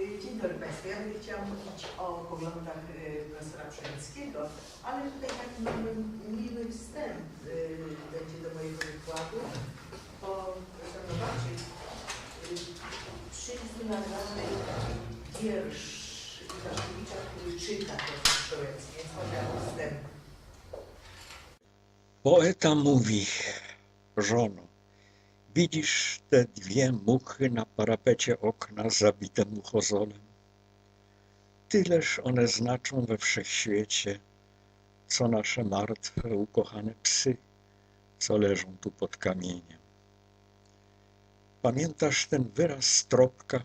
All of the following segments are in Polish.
Y, Dzień dobry Państwu. Ja bym chciała mówić o poglądach y, profesora Przemyckiego, ale tutaj taki mamy miły wstęp y, będzie do mojego wykładu, bo profesor Nowaczyk y, przyniósł nagrany taki wiersz Łukaszewicza, który czyta profesor Przemycki, więc może wstęp. Poeta mówi, żono, widzisz te dwie muchy na parapecie okna zabite muchozolem? Tyleż one znaczą we wszechświecie, co nasze martwe, ukochane psy, co leżą tu pod kamieniem. Pamiętasz ten wyraz stropka,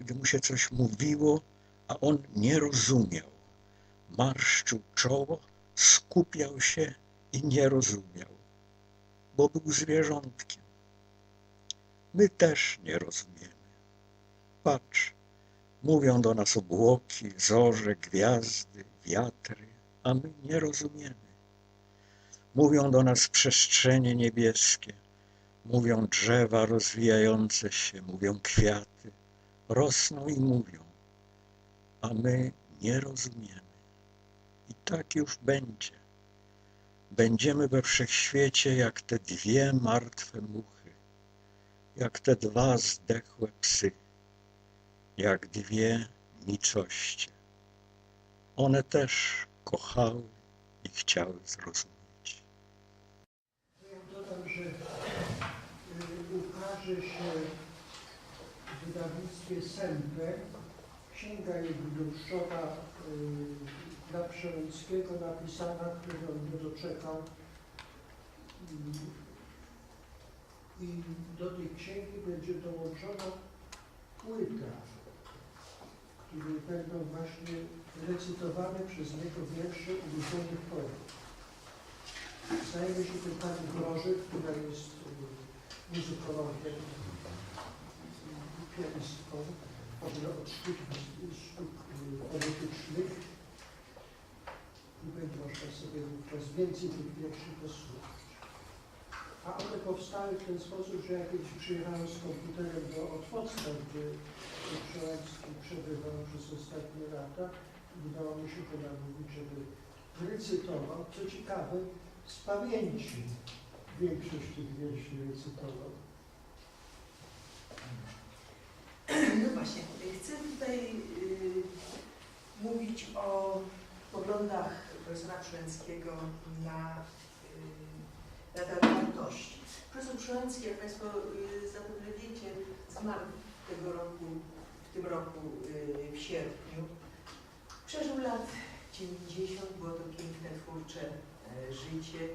gdy mu się coś mówiło, a on nie rozumiał. Marszczył czoło, skupiał się i nie rozumiał, bo był zwierzątkiem. My też nie rozumiemy. Patrz, mówią do nas obłoki, zorze, gwiazdy, wiatry, a my nie rozumiemy. Mówią do nas przestrzenie niebieskie, mówią drzewa rozwijające się, mówią kwiaty, rosną i mówią, a my nie rozumiemy. I tak już będzie będziemy we wszechświecie jak te dwie martwe muchy, jak te dwa zdechłe psy, jak dwie nicoście. One też kochały i chciały zrozumieć. Ja dodam, że y, ukaże się w wydawnictwie Semper księga jubileuszowa y, dla Przemyckiego napisana, której on nie doczekał. Y, I do tej księgi będzie dołączona płyta, w będą właśnie recytowane przez niego wiersze ulubionych poetów. Zajmie się tym pani Groży, która jest y, muzykologiem, y, pianistką, od sztuk, sztuk y, politycznych i będzie można sobie wówczas więcej tych wierszy posłuchać. A one powstały w ten sposób, że ja kiedyś przyjechałem z komputerem do Otwocka, gdzie Przełęcki przebywał przez ostatnie lata i udało mi się go namówić, żeby recytował. Co ciekawe, z pamięci większość tych wierszy recytował. No właśnie, chcę tutaj y, mówić o poglądach profesora Przyłęckiego na, y, na temat wartości. Profesor Przyłęcki, jak Państwo y, zapewne wiecie, zmarł tego roku, w tym roku y, w sierpniu. Przeżył lat 90, było to piękne, twórcze e, życie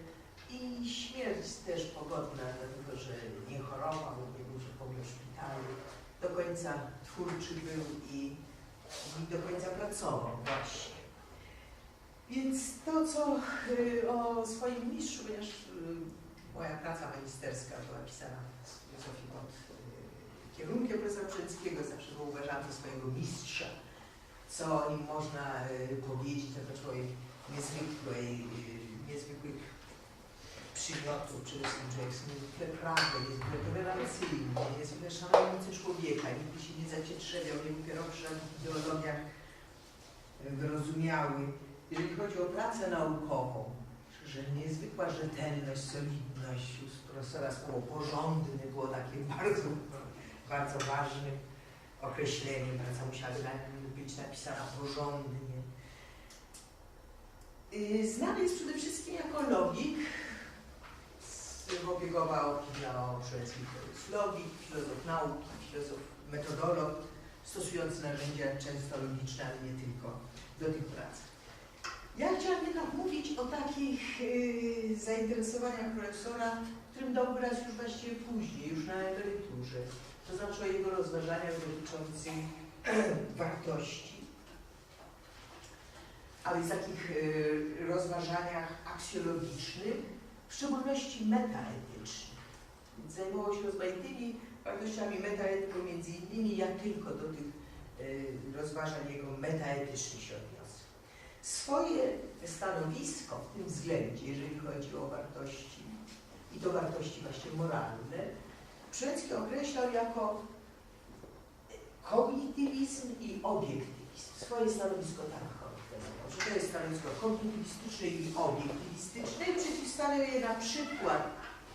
i śmierć też pogodna, dlatego że nie chorował, nie ogóle w szpitalu do końca twórczy był i, i do końca pracował właśnie. Więc to, co y, o swoim mistrzu, ponieważ y, moja praca magisterska była pisana z filozofii pod y, kierunkiem profesora Przęckiego, zawsze go uważałam za swojego mistrza, co o nim można powiedzieć, to człowiek niezwykłej, niezwykłych przymiotów, przede wszystkim człowiek jest niezwykle prawdy, niezwykle tolerancyjny, niezwykle szanujący człowieka, nigdy się nie zacietrzewiał, nie upierał przy żadnych ideologiach. Jeżeli chodzi o pracę naukową, że niezwykła rzetelność, solidność u profesora słowo porządny było takim bardzo, bardzo ważnym określeniem. Praca musiała być napisana porządnie. Y, Znany jest przede wszystkim jako logik, opiekował opinia o Przyłęckich to jest logik, filozof nauki, filozof metodolog, stosujący narzędzia często logiczne, ale nie tylko do tych prac. Ja chciałam jednak mówić o takich yy, zainteresowaniach profesora, którym dał wyraz już właściwie później, już na emeryturze. To znaczy o jego rozważaniach dotyczących wartości. A więc takich yy, rozważaniach aksjologicznych, w szczególności metaetycznych. Zajmował się rozmaitymi wartościami metaetyką, między innymi ja tylko do tych y, rozważań jego metaetycznych się. Swoje stanowisko w tym względzie, jeżeli chodzi o wartości, i to wartości właśnie moralne, Przyłęcki określał jako kognitywizm i obiektywizm. Swoje stanowisko tak charakteryzował, że to jest stanowisko kognitywistyczne i obiektywistyczne i przeciwstawia je na przykład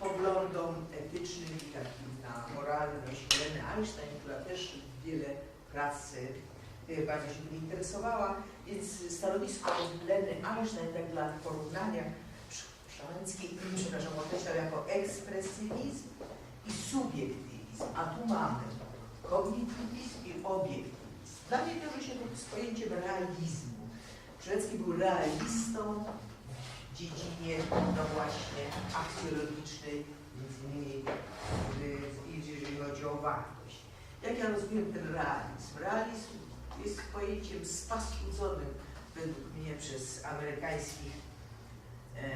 poglądom etycznym i takim na moralność Heleny Einstein, która też wiele prac e, bardzo się tym interesowała, więc stanowisko Heleny Einstein, tak dla porównania, Szaleński, przepraszam, określał jako ekspresjonizm i subiektywizm, a tu mamy kognitywizm i obiektywizm. Dla mnie wiąże się to z pojęciem realizmu. Żelecki był realistą w dziedzinie, no właśnie, aksjologicznej, między innymi jeżeli chodzi o wartość. Jak ja rozumiem ten realizm? Realizm jest pojęciem spaskudzonym według mnie przez amerykańskich e,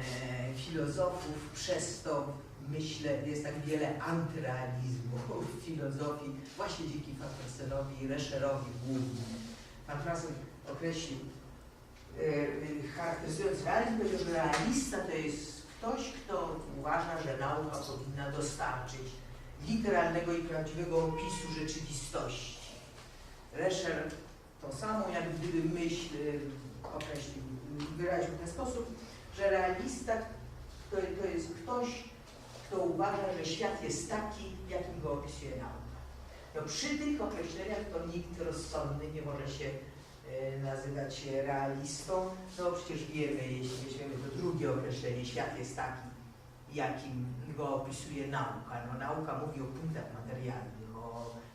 filozofów, przez to myślę, jest tak wiele antyrealizmu w filozofii, właśnie dzięki Fanfrasenowi i Rescherowi głównie. Pan Frasen określił, e, charakteryzując realizm, że realista to jest ktoś, kto uważa, że nauka powinna dostarczyć literalnego i prawdziwego opisu rzeczywistości. Rescher to samo, jak gdyby myśl e, określił, wyraził w ten sposób, że realista to, to jest ktoś, kto uważa, że świat jest taki, jakim go opisuje nauka. No przy tych określeniach to nikt rozsądny nie może się e, nazywać się realistą, no przecież wiemy, jeśli weźmiemy to drugie określenie, świat jest taki, jakim go opisuje nauka. No nauka mówi o punktach materialnych,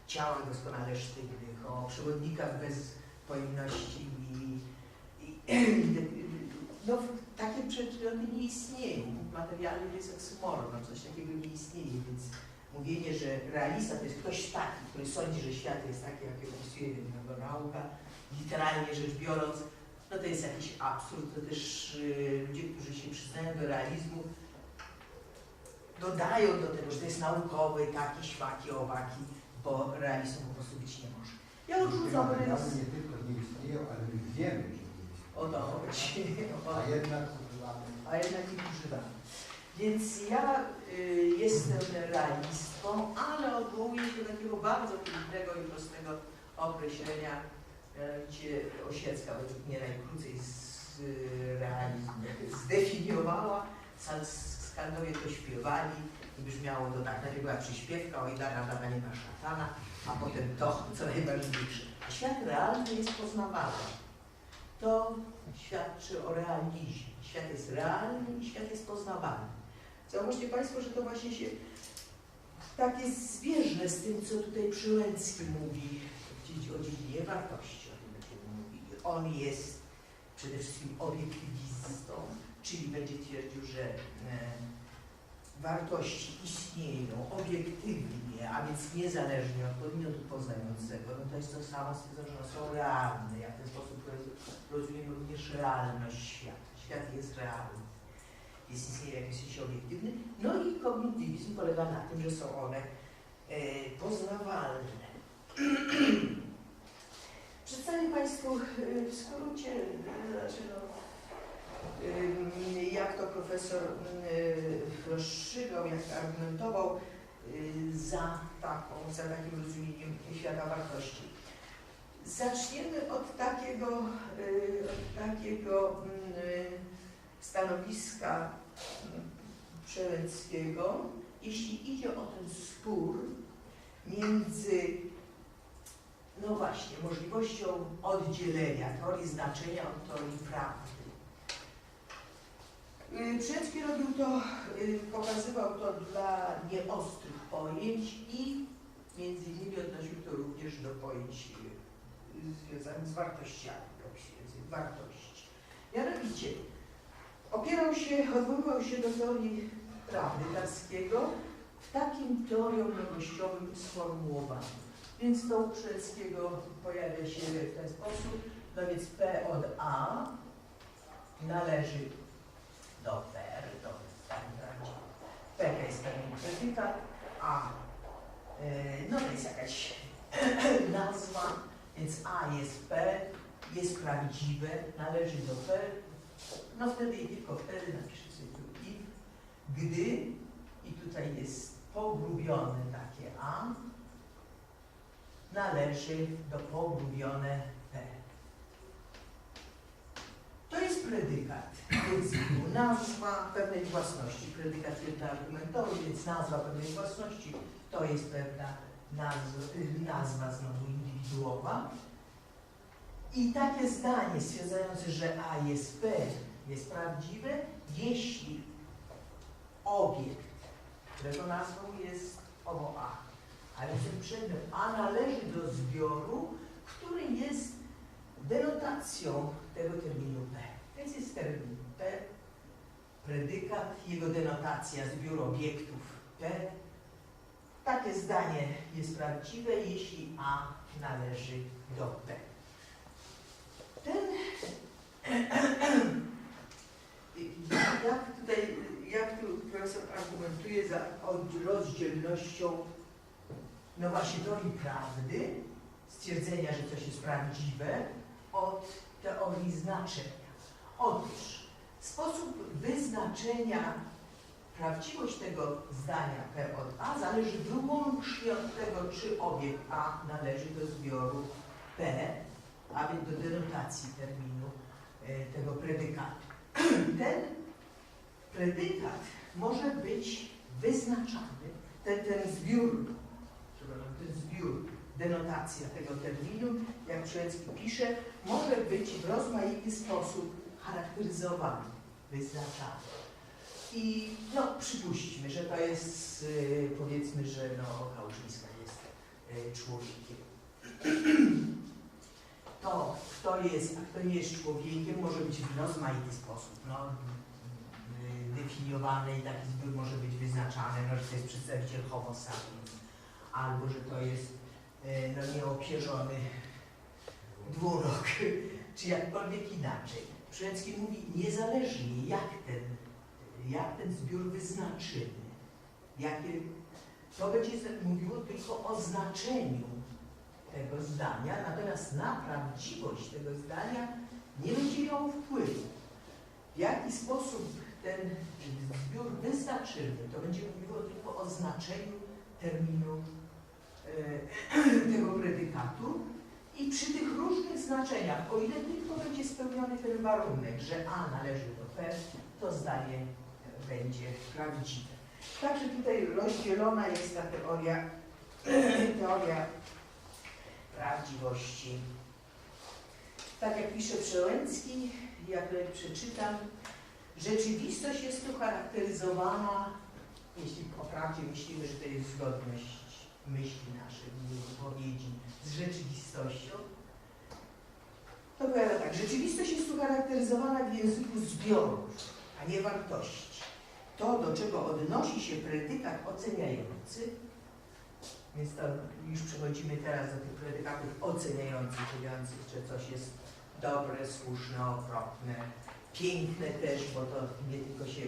ciałach doskonale sztywnych, o przewodnikach bez pojemności i, i no, takie przedmioty nie istnieją. Materialny to jest oksymoron, no, coś takiego nie istnieje, więc mówienie, że realista to jest ktoś taki, który sądzi, że świat jest taki, jak opisuje go nauka, literalnie rzecz biorąc, no to jest jakiś absurd, to też y, ludzie, którzy się przyznają do realizmu, dodają do tego, że to jest naukowy, taki, śmaki, owaki, bo realizmu po prostu być nie może. Ja odrzucam rys. nie tylko nie istnieją, ale my wiemy, że nie istnieją. O to chodzi. A jednak używamy. a jednak ich używam. Więc ja y, jestem realistką, ale odwołuję się do takiego bardzo pięknego i prostego określenia, gdzie Osiecka według mnie najkrócej z y, realizm zdefiniowała, Sal- skaldowie to śpiewali i brzmiało to tak, najpierw była przyśpiewka, o Idara dana nie ma szatana, a potem to, co najważniejsze. A świat realny jest poznawalny. To świadczy o realizmie. Świat jest realny i świat jest poznawalny. Zauważcie Państwo, że to właśnie się tak jest zbieżne z tym, co tutaj Przyłęcki mówi o dziedzinie wartości. O tym będziemy mówili. On jest przede wszystkim obiektywistą, czyli będzie twierdził, że e, wartości istnieją obiektywnie, a więc niezależnie od podmiotu poznającego. No to jest to samo tym, że są realne. Ja w ten sposób rozumiem również realność świata. Świat jest realny. Jest istnieje w jakimś obiektywny. No i kognitywizm polega na tym, że są one e, poznawalne. Przedstawię Państwu e, w skrócie, znaczy no, jak to profesor y, rozstrzygał, jak argumentował y, za, taką, za takim rozumieniem świata wartości. Zaczniemy od takiego, y, od takiego y, stanowiska y, Przeleckiego, jeśli idzie o ten spór między no właśnie, możliwością oddzielenia teorii znaczenia od teorii prawdy. Y, Przyjęcki robił to, y, pokazywał to dla nieostrych pojęć i między innymi odnosił to również do pojęć y, związanych z wartościami, wartości. Mianowicie opierał się, odwoływał się do teorii prawdy Tarskiego w takim teorią mnogościowym sformułowaniu. Więc to u Przyjęckiego pojawia się w ten sposób, no więc P od A należy do PR, to w takim razie P jest pewien predykat, a y, no to jest jakaś nazwa, więc A jest P, jest prawdziwe, należy do P, no wtedy i tylko wtedy napiszę sobie tu if, gdy, i tutaj jest pogrubione takie A, należy do pogłubione P. To jest predykat języku, nazwa pewnej własności. Predykat jednoargumentowy, więc nazwa pewnej własności to jest pewna nazwa, nazwa znowu indywiduowa. I takie zdanie stwierdzające, że A jest P jest prawdziwe, jeśli obiekt, którego nazwą jest owo A, a więc ten przedmiot A należy do zbioru, który jest denotacją tego terminu P. Więc jest termin P, predykat, jego denotacja, zbiór obiektów P. Takie zdanie jest prawdziwe, jeśli A należy do P. Ten, jak tutaj, jak tu profesor argumentuje za rozdzielnością, no właśnie teorii prawdy, stwierdzenia, że coś jest prawdziwe, od teorii znaczenia. Otóż sposób wyznaczenia prawdziwość tego zdania P od A zależy wyłącznie od tego, czy obiekt A należy do zbioru P, a więc do denotacji terminu e, tego predykatu. Ten predykat może być wyznaczany, ten, ten zbiór, zbiór, denotacja tego terminu, jak Przyłęcki pisze, może być w rozmaity sposób charakteryzowany, wyznaczany. I no, przypuśćmy, że to jest, y, powiedzmy, że no, Kałużyńska jest y, człowiekiem. To, kto jest, a kto nie jest człowiekiem, może być w rozmaity sposób no, y, definiowany i taki zbiór może być wyznaczany, no, że to jest przedstawiciel homo sapiens, albo że to jest y, no, nieopierzony dwurok, czy jakkolwiek inaczej. Przyłęcki mówi, niezależnie jak ten, jak ten zbiór wyznaczymy, jakie, to będzie mówiło tylko o znaczeniu tego zdania, natomiast na prawdziwość tego zdania nie będzie miało wpływu. W jaki sposób ten zbiór wyznaczymy, to będzie mówiło tylko o znaczeniu terminu e, tego predykatu i przy tych różnych znaczeniach, o ile tylko będzie spełniony ten warunek, że A należy do P, to zdanie będzie prawdziwe. Także tutaj rozdzielona jest ta teoria, teoria prawdziwości. Tak jak pisze Przełęcki, jak przeczytam, rzeczywistość jest tu charakteryzowana, jeśli po prawdzie myślimy, że to jest zgodność myśli naszej, wypowiedzi z rzeczywistością, to powiada tak, rzeczywistość jest tu charakteryzowana w języku zbiorów, a nie wartości. To, do czego odnosi się predykat oceniający, więc to już przechodzimy teraz do tych predykatów oceniających, mówiących, że coś jest dobre, słuszne, okropne, piękne też, bo to nie tylko się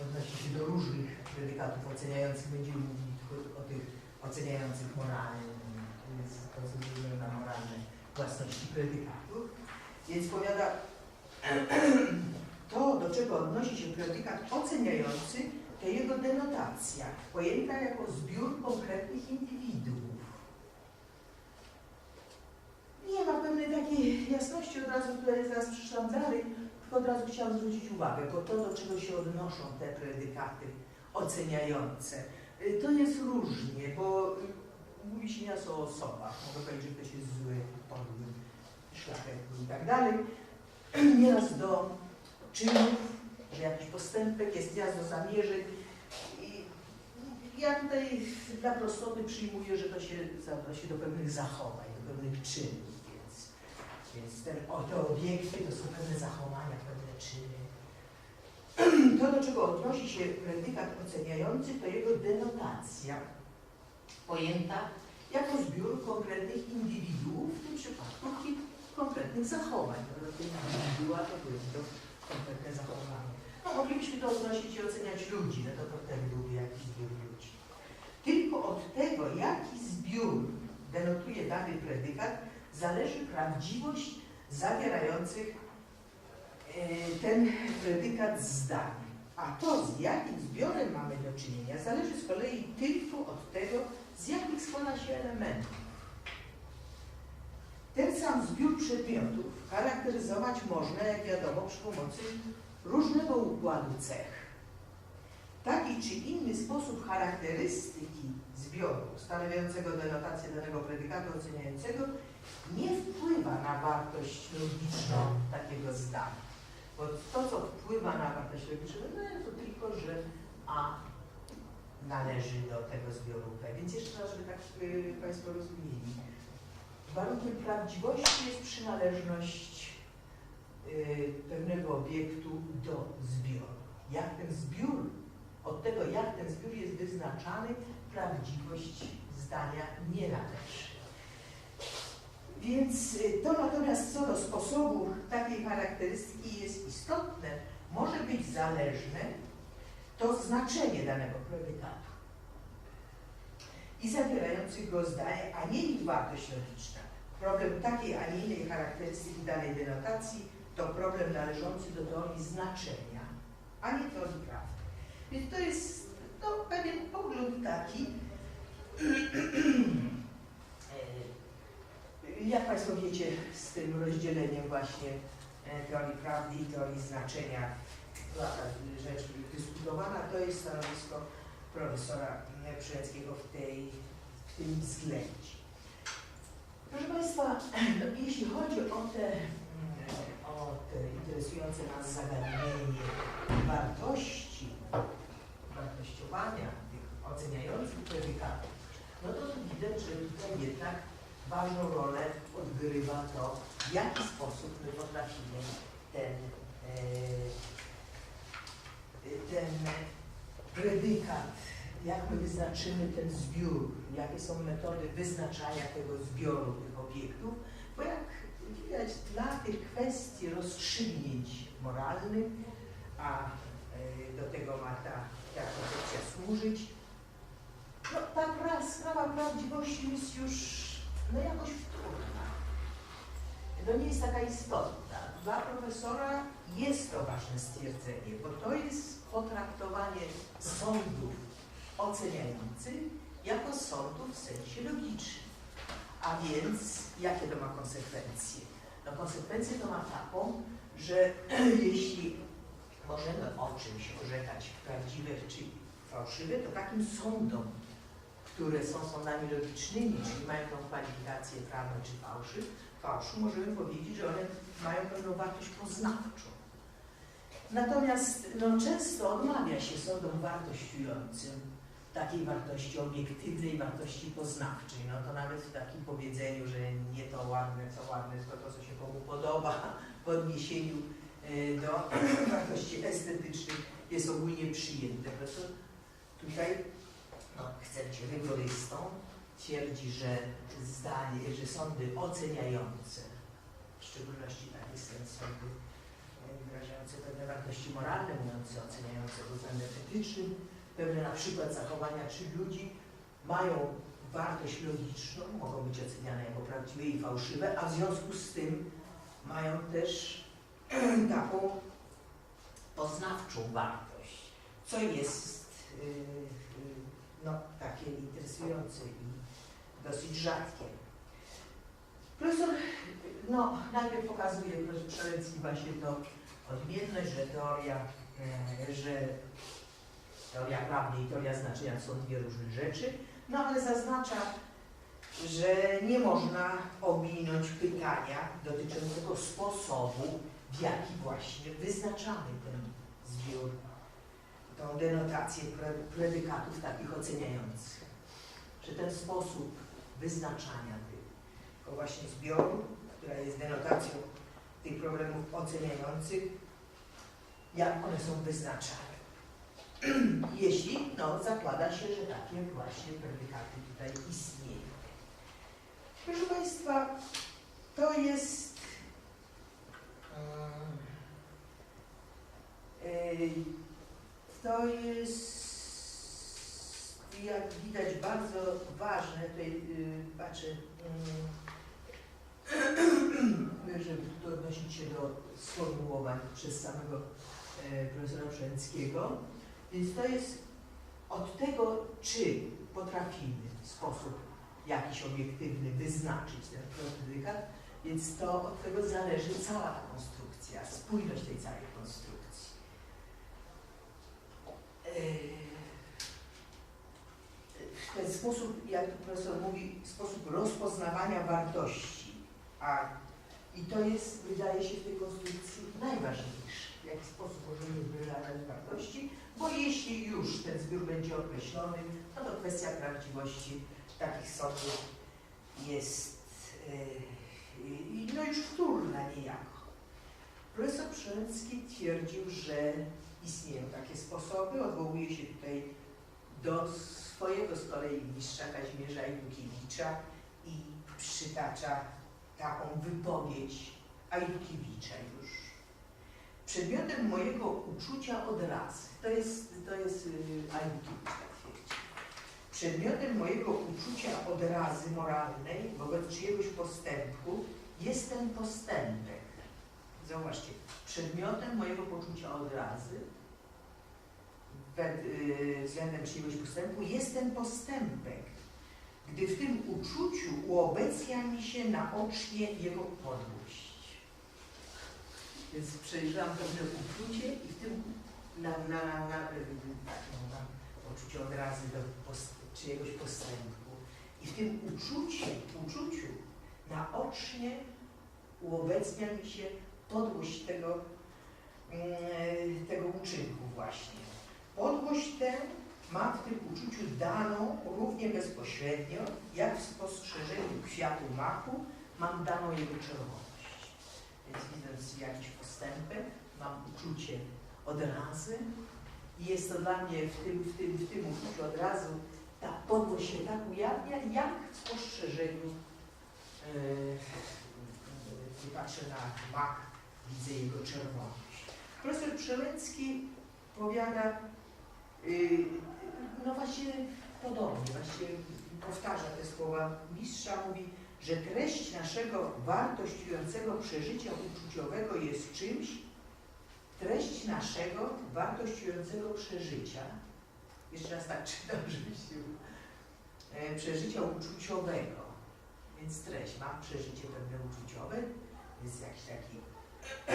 odnosi się do różnych predykatów oceniających, będziemy mówili tylko o tych oceniających to ze względu na moralne własności predykatów. Więc powiada, to, do czego odnosi się predykat oceniający, to jego denotacja, pojęta jako zbiór konkretnych indywiduów. Nie ma pewnej takiej jasności, od razu tutaj zaraz przeczytam dalej, tylko od razu chciałam zwrócić uwagę, bo to, do czego się odnoszą te predykaty oceniające, to jest różnie, bo y, mówi się nieraz o osobach, mogę powiedzieć, że ktoś jest zły, podły, szlachetny i tak dalej, nieraz do czynów, że jakiś postępek jest nieraz do zamierzeń. I ja tutaj dla prostoty przyjmuję, że to się do pewnych zachowań, do pewnych czynów, więc, więc o, te obiekty to są pewne zachowania, pewne czyny. To, do czego odnosi się predykat oceniający, to jego denotacja, pojęta jako zbiór konkretnych indywiduów, w tym przypadku konkretnych zachowań. Tych indywidua to były to konkretne zachowania. No, moglibyśmy to odnosić i oceniać ludzi, no to to wtedy byłby jakiś zbiór ludzi. Tylko od tego, jaki zbiór denotuje dany predykat, zależy prawdziwość zawierających ten predykat zdań. A to, z jakim zbiorem mamy do czynienia, zależy z kolei tylko od tego, z jakich składa się elementów. zbiór przedmiotów charakteryzować można, jak wiadomo, przy pomocy różnego układu cech. Taki czy inny sposób charakterystyki zbioru stanowiącego denotację danego predykatu oceniającego nie wpływa na wartość logiczną takiego zdania. Bo to, co wpływa na wartość logiczną, no to tylko, że A należy do tego zbioru. Więc jeszcze raz, żeby tak y, Państwo rozumieli. Warunkiem prawdziwości jest przynależność y, pewnego obiektu do zbioru. Jak ten zbiór, od tego jak ten zbiór jest wyznaczany, prawdziwość zdania nie należy. Więc y, to natomiast co do sposobu takiej charakterystyki jest istotne, może być zależne to znaczenie danego predykatu i zawierających go zdań, a nie ich wartość logiczna. Problem takiej, a nie innej charakterystyki danej denotacji to problem należący do teorii znaczenia, a nie teorii prawdy. Więc to jest no, pewien pogląd taki, jak Państwo wiecie, z tym rozdzieleniem właśnie e, teorii prawdy i teorii znaczenia była ta rzecz dyskutowana, to jest stanowisko profesora Przyłęckiego w, tej, w tym względzie. Proszę Państwa, no, jeśli chodzi o te, mm, o te interesujące nas zagadnienie wartości, wartościowania tych oceniających predykatów, no to widać, że tutaj jednak ważną rolę odgrywa to, w jaki sposób my potrafimy ten, e, ten predykat, jak my wyznaczymy ten zbiór, jakie są metody wyznaczania tego zbioru tych obiektów, bo jak widać dla tych kwestii rozstrzygnięć moralnych, a e, do tego ma ta, ta koncepcja służyć, no ta pra, sprawa prawdziwości jest już no jakoś trudna. To nie jest taka istotna. Dla profesora jest to ważne stwierdzenie, bo to jest potraktowanie sądów oceniających jako sądów w sensie logicznym. A więc jakie to ma konsekwencje? No konsekwencję to ma taką, że jeśli możemy o czymś orzekać prawdziwe czy fałszywe, to takim sądom, które są sądami logicznymi, czyli mają tą kwalifikację prawną czy fałszy, fałszu, możemy powiedzieć, że one mają pewną wartość poznawczą. Natomiast no, często odmawia się sądom wartościującym takiej wartości obiektywnej, wartości poznawczej. No to nawet w takim powiedzeniu, że nie to ładne, co ładne, tylko to, co się komu podoba, w odniesieniu e, do wartości estetycznych jest ogólnie przyjęte. Tutaj no, chce być rygorystą, twierdzi, że zdanie, że sądy oceniające, w szczególności takie są sądy e, wyrażające pewne wartości moralne, mówiące oceniające pod względem etycznym, pewne na przykład zachowania czy ludzi mają wartość logiczną, mogą być oceniane jako prawdziwe i fałszywe, a w związku z tym mają też taką poznawczą wartość, co jest yy, yy, no, takie interesujące i dosyć rzadkie. Profesor no, najpierw pokazuje profesor Przelecki właśnie to odmienność, że teoria, e, że teoria prawna i teoria znaczenia są dwie różne rzeczy, no ale zaznacza, że nie można ominąć pytania dotyczącego sposobu, w jaki właśnie wyznaczamy ten zbiór, tą denotację pre, predykatów takich oceniających. Że ten sposób wyznaczania tego właśnie zbioru, która jest denotacją tych problemów oceniających, jak one są wyznaczane. Jeśli no, zakłada się, że takie właśnie predykaty tutaj istnieją. Proszę Państwa, to jest yy, to jest jak widać bardzo ważne, tutaj yy, patrzę, yy, żeby tu odnosić się do sformułowań przez samego e, profesora Przęckiego. Więc to jest od tego, czy potrafimy w sposób jakiś obiektywny wyznaczyć ten predykat, Więc to od tego zależy cała konstrukcja, spójność tej całej konstrukcji. Yy, W ten sposób, jak profesor mówi, sposób rozpoznawania wartości, a i to jest, wydaje się, w tej konstrukcji najważniejsze. W jaki sposób możemy wyrażać wartości, bo jeśli już ten zbiór będzie określony, no to kwestia prawdziwości takich sądów jest yy, no już wtórna niejako. Profesor Przemycki twierdził, że istnieją takie sposoby, odwołuje się tutaj do swojego z kolei mistrza Kazimierza Ajdukiewicza i przytacza taką wypowiedź Ajdukiewicza już. Przedmiotem mojego uczucia od razy, to jest, to jest yy, Ajdukiewicz tak twierdzi, przedmiotem mojego uczucia od razy moralnej wobec czyjegoś postępku jest ten postępek. Zauważcie, przedmiotem mojego poczucia od razy względem czyjegoś postępu jest ten postępek, gdy w tym uczuciu uobecnia mi się naocznie jego podłość. Więc przejrzałam pewne uczucie i w tym na, na, na, na no, mam poczucie od razy do post, czyjegoś postępu. I w tym uczuciu, uczuciu naocznie uobecnia mi się podłość tego, mm, tego uczynku właśnie. Podłość tę mam w tym uczuciu daną równie bezpośrednio, jak w spostrzeżeniu kwiatu maku mam daną jego czerwoność. Więc widząc jakiś postępek, mam uczucie od razy i jest to dla mnie w tym, w tym, w tym uczuciu od razu ta podłość się tak ujawnia, jak w spostrzeżeniu yy, gdy patrzę na mak, widzę jego czerwoność. Profesor Przelecki powiada, yy, no właśnie podobnie, właśnie powtarza te słowa mistrza, mówi, że treść naszego wartościującego przeżycia uczuciowego jest czymś, treść naszego wartościującego przeżycia, jeszcze raz tak czytam, żebyście e, przeżycia uczuciowego, więc treść, mam przeżycie pewne uczuciowe, jest jakiś taki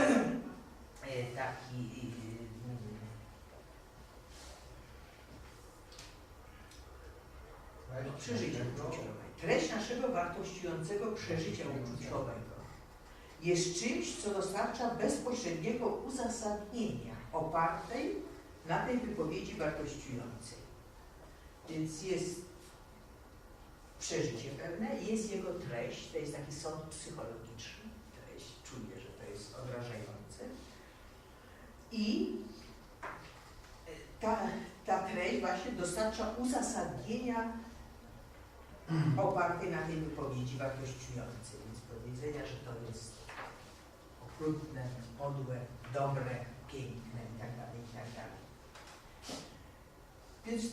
e, taki przeżycia uczuciowe. Treść naszego wartościującego przeżycia uczuciowego jest czymś, co dostarcza bezpośredniego uzasadnienia opartej na tej wypowiedzi wartościującej. Więc jest przeżycie pewne, jest jego treść, to jest taki sąd psychologiczny, treść, czuję, że to jest odrażające. I e, ta, ta treść właśnie dostarcza uzasadnienia opartej na tej wypowiedzi wartościującej, więc powiedzenia, że to jest okrutne, podłe, dobre, piękne itd. itd. Więc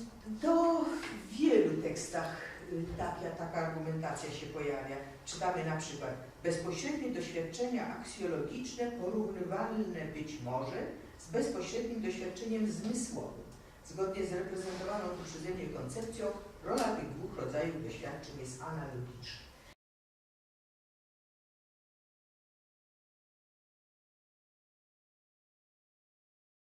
to w wielu tekstach y, taka, taka argumentacja się pojawia. Czytamy na przykład bezpośrednie doświadczenia aksjologiczne porównywalne być może z bezpośrednim doświadczeniem zmysłowym. Zgodnie z reprezentowaną tu przeze mnie koncepcją, rola tych dwóch rodzajów doświadczeń jest analogiczna.